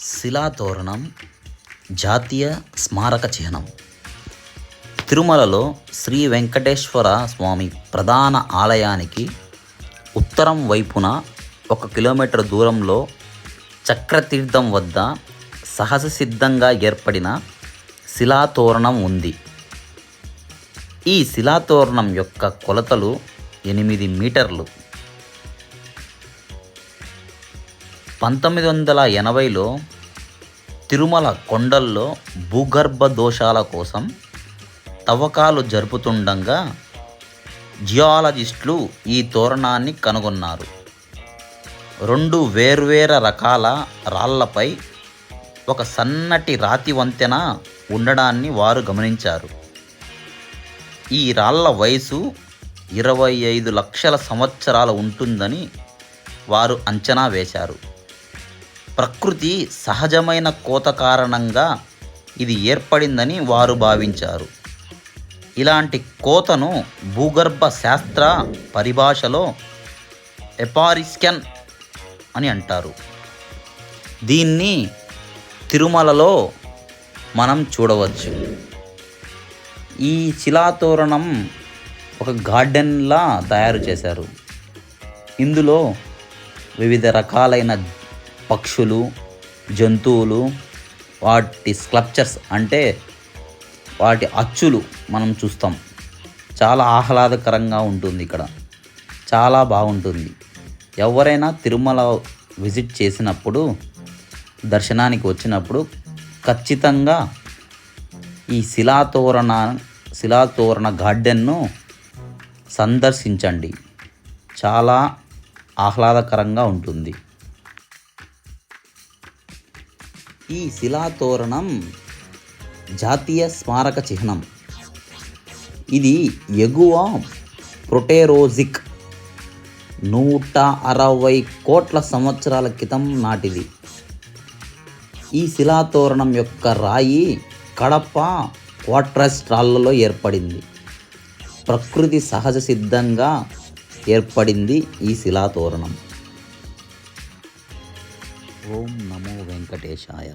శిలాతోరణం జాతీయ స్మారక చిహ్నం. తిరుమలలో శ్రీ వెంకటేశ్వర స్వామి ప్రధాన ఆలయానికి ఉత్తరం వైపున ఒక కిలోమీటర్ దూరంలో చక్రతీర్థం వద్ద సహజ సిద్ధంగా ఏర్పడిన శిలాతోరణం ఉంది. ఈ శిలాతోరణం యొక్క కొలతలు ఎనిమిది మీటర్లు. పంతొమ్మిది వందల ఎనభైలో తిరుమల కొండల్లో భూగర్భ దోషాల కోసం తవ్వకాలు జరుపుతుండగా జియాలజిస్టులు ఈ తోరణాన్ని కనుగొన్నారు. రెండు వేర్వేరు రకాల రాళ్ళపై ఒక సన్నటి రాతి వంతెన ఉండడాన్ని వారు గమనించారు. ఈ రాళ్ళ వయసు ఇరవై ఐదు లక్షల సంవత్సరాలు ఉంటుందని వారు అంచనా వేశారు. ప్రకృతి సహజమైన కోత కారణంగా ఇది ఏర్పడిందని వారు భావించారు. ఇలాంటి కోతను భూగర్భ శాస్త్ర పరిభాషలో ఎపారిస్కెన్ అని అంటారు. దీన్ని తిరుమలలో మనం చూడవచ్చు. ఈ శిలాతోరణం ఒక గార్డెన్లా తయారు చేశారు. ఇందులో వివిధ రకాలైన పక్షులు జంతువులు వాటి స్క్లప్చర్స్ అంటే వాటి అచ్చులు మనం చూస్తాం. చాలా ఆహ్లాదకరంగా ఉంటుంది ఇక్కడ. చాలా బాగుంటుంది. ఎవరైనా తిరుమల విజిట్ చేసినప్పుడు దర్శనానికి వచ్చినప్పుడు ఖచ్చితంగా ఈ శిలాతోరణ శిలాతోరణ గార్డెన్ను సందర్శించండి. చాలా ఆహ్లాదకరంగా ఉంటుంది. ఈ శిలాతోరణం జాతీయ స్మారక చిహ్నం. ఇది ఎగువ ప్రొటేరోజిక్ నూట అరవై కోట్ల సంవత్సరాల క్రితం నాటిది. ఈ శిలాతోరణం యొక్క రాయి కడప క్వాట్రస్ రాళ్ళలో ఏర్పడింది. ప్రకృతి సహజ సిద్ధంగా ఏర్పడింది ఈ శిలాతోరణం. ఓం నమో వెంకటేశాయ.